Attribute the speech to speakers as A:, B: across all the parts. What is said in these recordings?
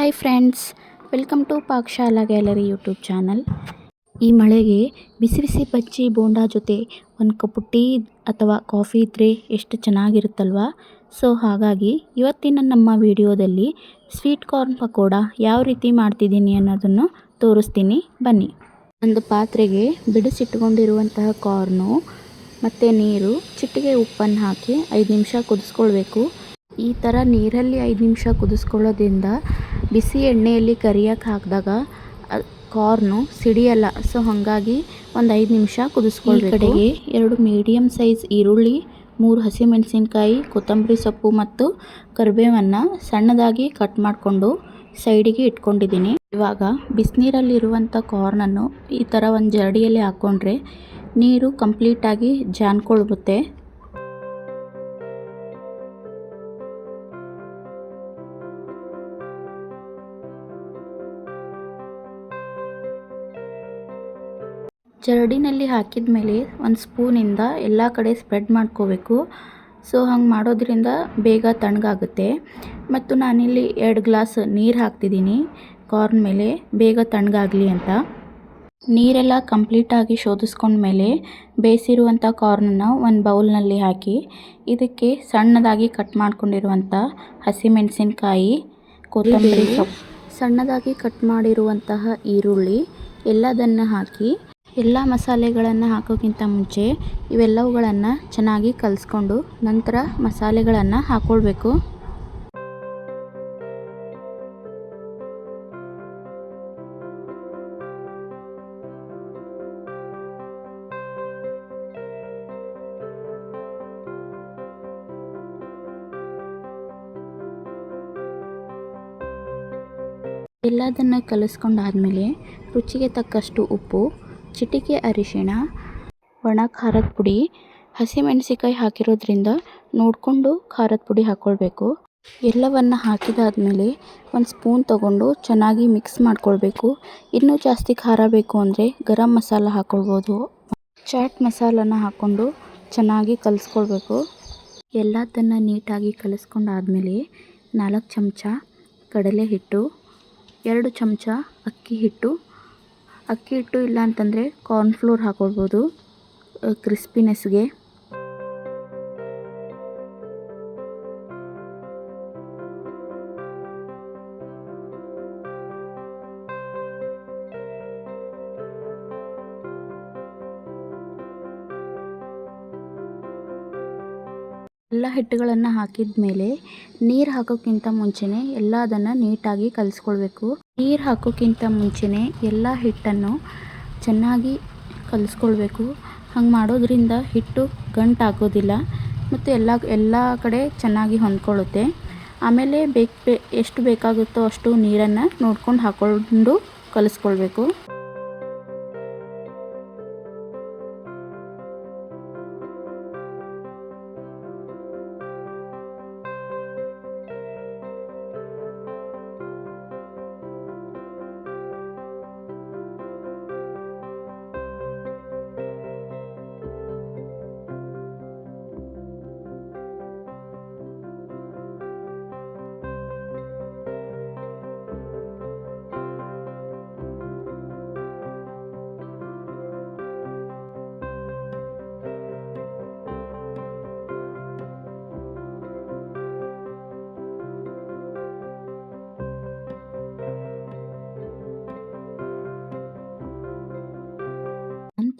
A: Hi friends welcome to Pakashala gallery YouTube channel ಈ ಮಳೆಗೆ ಬಿಸಿ ಬಿಸಿ ಬಜ್ಜಿ, ಬೋಂಡಾ ಜೊತೆ ಒಂದು ಕಪ್ ಟೀ ಅಥವಾ ಕಾಫಿ ಇದ್ದರೆ ಎಷ್ಟು ಚೆನ್ನಾಗಿರುತ್ತಲ್ವ? ಸೊ ಹಾಗಾಗಿ ಇವತ್ತಿನ ನಮ್ಮ ವಿಡಿಯೋದಲ್ಲಿ ಸ್ವೀಟ್ ಕಾರ್ನ್ ಪಕೋಡ ಯಾವ ರೀತಿ ಮಾಡ್ತಿದ್ದೀನಿ ಅನ್ನೋದನ್ನು ತೋರಿಸ್ತೀನಿ. ಬನ್ನಿ. ಒಂದು ಪಾತ್ರೆಗೆ ಬಿಡಿಸಿಟ್ಕೊಂಡಿರುವಂತಹ ಕಾರ್ನು ಮತ್ತು ನೀರು ಚಿಟ್ಟಿಗೆ ಉಪ್ಪನ್ನು ಹಾಕಿ ಐದು ನಿಮಿಷ ಕುದಿಸ್ಕೊಳ್ಬೇಕು. ಈ ಥರ ನೀರಲ್ಲಿ ಐದು ನಿಮಿಷ ಕುದಿಸ್ಕೊಳ್ಳೋದ್ರಿಂದ ಬಿಸಿ ಎಣ್ಣೆಯಲ್ಲಿ ಕರಿಯಕ್ಕೆ ಹಾಕಿದಾಗ ಕಾರ್ನು ಸಿಡಿಯಲ್ಲ. ಸೊ, ಹಾಗಾಗಿ ಒಂದು ಐದು ನಿಮಿಷ ಕುದಿಸ್ಕೊಳ್ಬೇಕು. ಕಡೆಗೆ ಎರಡು ಮೀಡಿಯಮ್ ಸೈಜ್ ಈರುಳ್ಳಿ, ಮೂರು ಹಸಿಮೆಣಸಿನ್ಕಾಯಿ, ಕೊತ್ತಂಬರಿ ಸೊಪ್ಪು ಮತ್ತು ಕರಿಬೇವನ್ನು ಸಣ್ಣದಾಗಿ ಕಟ್ ಮಾಡಿಕೊಂಡು ಸೈಡಿಗೆ ಇಟ್ಕೊಂಡಿದ್ದೀನಿ. ಇವಾಗ ಬಿಸಿನೀರಲ್ಲಿರುವಂಥ ಕಾರ್ನನ್ನು ಈ ಥರ ಒಂದು ಜರಡಿಯಲ್ಲಿ ಹಾಕ್ಕೊಂಡ್ರೆ ನೀರು ಕಂಪ್ಲೀಟಾಗಿ ಜಾನ್ಕೊಳ್ಬುತ್ತೆ. ಜರಡಿನಲ್ಲಿ ಹಾಕಿದ ಮೇಲೆ ಒಂದು ಸ್ಪೂನಿಂದ ಎಲ್ಲ ಕಡೆ ಸ್ಪ್ರೆಡ್ ಮಾಡ್ಕೋಬೇಕು. ಸೊ ಹಂಗೆ ಮಾಡೋದ್ರಿಂದ ಬೇಗ ತಣ್ಣಗಾಗುತ್ತೆ. ಮತ್ತು ನಾನಿಲ್ಲಿ ಎರಡು ಗ್ಲಾಸ್ ನೀರು ಹಾಕ್ತಿದ್ದೀನಿ. ಕಾರ್ನ್ ಮೇಲೆ ಬೇಗ ತಣ್ಣಗಾಗಲಿ ಅಂತ. ನೀರೆಲ್ಲ ಕಂಪ್ಲೀಟಾಗಿ ಶೋಧಿಸ್ಕೊಂಡ್ಮೇಲೆ ಬೇಯಿಸಿರುವಂಥ ಕಾರ್ನನ್ನು ಒಂದು ಬೌಲ್ನಲ್ಲಿ ಹಾಕಿ ಇದಕ್ಕೆ ಸಣ್ಣದಾಗಿ ಕಟ್ ಮಾಡ್ಕೊಂಡಿರುವಂಥ ಹಸಿಮೆಣಸಿನ್ಕಾಯಿ ಕೊತ್ತಂಬರಿ ಸೊಪ್ಪು ಸಣ್ಣದಾಗಿ ಕಟ್ ಮಾಡಿರುವಂತಹ ಈರುಳ್ಳಿ ಎಲ್ಲದನ್ನು ಹಾಕಿ ಎಲ್ಲ ಮಸಾಲೆಗಳನ್ನು ಹಾಕೋಕ್ಕಿಂತ ಮುಂಚೆ ಇವೆಲ್ಲವುಗಳನ್ನು ಚೆನ್ನಾಗಿ ಕಲಿಸ್ಕೊಂಡು ನಂತರ ಮಸಾಲೆಗಳನ್ನು ಹಾಕ್ಕೊಳ್ಬೇಕು ಎಲ್ಲದನ್ನು ಕಲಿಸ್ಕೊಂಡಾದಮೇಲೆ ರುಚಿಗೆ ತಕ್ಕಷ್ಟು ಉಪ್ಪು ಚಿಟಿಕೆ ಅರಿಶಿಣ ಒಣ ಖಾರದ ಪುಡಿ ಹಸಿಮೆಣಸಿಕಾಯಿ ಹಾಕಿರೋದ್ರಿಂದ ನೋಡಿಕೊಂಡು ಖಾರದ ಪುಡಿ ಹಾಕ್ಕೊಳ್ಬೇಕು ಎಲ್ಲವನ್ನು ಹಾಕಿದಾದಮೇಲೆ ಒಂದು ಸ್ಪೂನ್ ತಗೊಂಡು ಚೆನ್ನಾಗಿ ಮಿಕ್ಸ್ ಮಾಡ್ಕೊಳ್ಬೇಕು. ಇನ್ನೂ ಜಾಸ್ತಿ ಖಾರ ಬೇಕು ಅಂದರೆ ಗರಂ ಮಸಾಲ ಹಾಕ್ಕೊಳ್ಬೋದು ಚಾಟ್ ಮಸಾಲನ ಹಾಕ್ಕೊಂಡು ಚೆನ್ನಾಗಿ ಕಲಿಸ್ಕೊಳ್ಬೇಕು. ಎಲ್ಲದನ್ನು ನೀಟಾಗಿ ಕಲಿಸ್ಕೊಂಡಾದಮೇಲೆ ನಾಲ್ಕು ಚಮಚ ಕಡಲೆ ಹಿಟ್ಟು, ಎರಡು ಚಮಚ ಅಕ್ಕಿ ಹಿಟ್ಟು ಅಕ್ಕಿ ಹಿಟ್ಟು ಇಲ್ಲ ಅಂತಂದರೆ ಕಾರ್ನ್ಫ್ಲೋರ್ ಹಾಕ್ಕೊಳ್ಬೋದು ಕ್ರಿಸ್ಪಿನೆಸ್ಗೆ ಎಲ್ಲ ಹಿಟ್ಟುಗಳನ್ನು ಹಾಕಿದ ಮೇಲೆ ನೀರು ಹಾಕೋಕ್ಕಿಂತ ಮುಂಚೆನೇ ಎಲ್ಲದನ್ನು ನೀಟಾಗಿ ಕಲಿಸ್ಕೊಳ್ಬೇಕು. ನೀರು ಹಾಕೋಕ್ಕಿಂತ ಮುಂಚೆನೇ ಎಲ್ಲ ಹಿಟ್ಟನ್ನು ಚೆನ್ನಾಗಿ ಕಲಿಸ್ಕೊಳ್ಬೇಕು. ಹಂಗೆ ಮಾಡೋದ್ರಿಂದ ಹಿಟ್ಟು ಗಂಟಾಗೋದಿಲ್ಲ ಮತ್ತು ಎಲ್ಲ ಎಲ್ಲ ಕಡೆ ಚೆನ್ನಾಗಿ ಹೊಂದ್ಕೊಳ್ಳುತ್ತೆ. ಆಮೇಲೆ ಬೇಕು ಎಷ್ಟು ಬೇಕಾಗುತ್ತೋ ಅಷ್ಟು ನೀರನ್ನು ನೋಡ್ಕೊಂಡು ಹಾಕ್ಕೊಂಡು ಕಲಿಸ್ಕೊಳ್ಬೇಕು.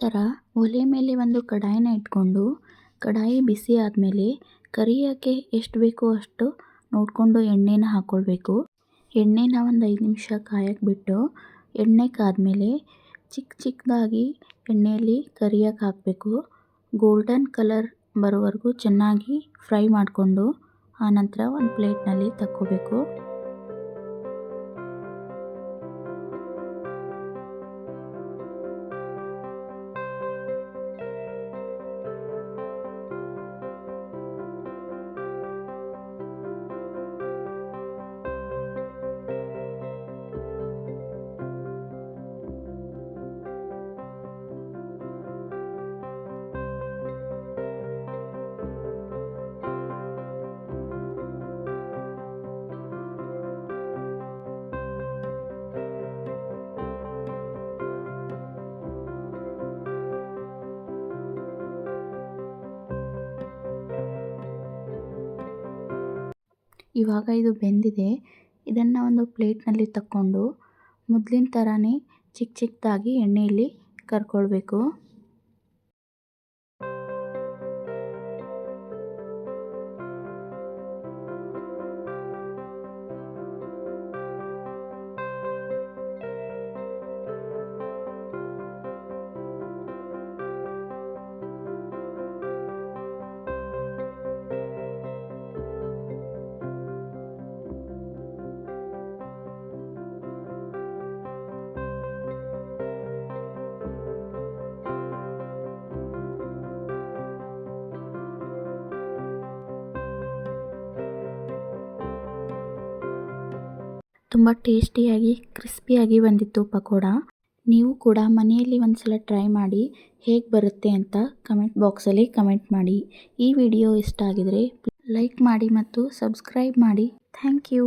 A: ನಂತರ ಒಲೆ ಮೇಲೆ ಒಂದು ಕಡಾಯಿನ ಇಟ್ಕೊಂಡು ಕಡಾಯಿ ಬಿಸಿ ಆದಮೇಲೆ ಕರಿಯೋಕ್ಕೆ ಎಷ್ಟು ಬೇಕೋ ಅಷ್ಟು ನೋಡಿಕೊಂಡು ಎಣ್ಣೆನ ಹಾಕ್ಕೊಳ್ಬೇಕು ಎಣ್ಣೆನ ಒಂದು ಐದು ನಿಮಿಷ ಕಾಯಕ್ಕೆ ಬಿಟ್ಟು ಎಣ್ಣೆ ಕಾದ್ಮೇಲೆ ಚಿಕ್ಕ ಚಿಕ್ಕದಾಗಿ ಎಣ್ಣೆಯಲ್ಲಿ ಕರಿಯಕ್ಕೆ ಹಾಕಬೇಕು. ಗೋಲ್ಡನ್ ಕಲರ್ ಬರೋವರೆಗೂ ಚೆನ್ನಾಗಿ ಫ್ರೈ ಮಾಡಿಕೊಂಡು ಆನಂತರ ಒಂದು ಪ್ಲೇಟ್ನಲ್ಲಿ ತಕ್ಕೋಬೇಕು. ಇವಾಗ ಇದು ಬೆಂದಿದೆ. ಇದನ್ನು ಒಂದು ಪ್ಲೇಟ್ನಲ್ಲಿ ತಕ್ಕೊಂಡು ಮೊದಲಿನ ಥರನೇ ಚಿಕ್ಕ ಚಿಕ್ಕದಾಗಿ ಎಣ್ಣೆಯಲ್ಲಿ ಕರ್ಕೊಳ್ಬೇಕು. ತುಂಬ ಟೇಸ್ಟಿಯಾಗಿ, ಕ್ರಿಸ್ಪಿಯಾಗಿ ಬಂದಿತ್ತು ಪಕೋಡ. ನೀವು ಕೂಡ ಮನೆಯಲ್ಲಿ ಒಂದು ಸಲ ಟ್ರೈ ಮಾಡಿ ಹೇಗೆ ಬರುತ್ತೆ ಅಂತ ಕಮೆಂಟ್ ಬಾಕ್ಸಲ್ಲಿ ಕಮೆಂಟ್ ಮಾಡಿ. ಈ ವಿಡಿಯೋ ಇಷ್ಟ ಆಗಿದರೆ ಲೈಕ್ ಮಾಡಿ ಮತ್ತು ಸಬ್ಸ್ಕ್ರೈಬ್ ಮಾಡಿ. Thank you.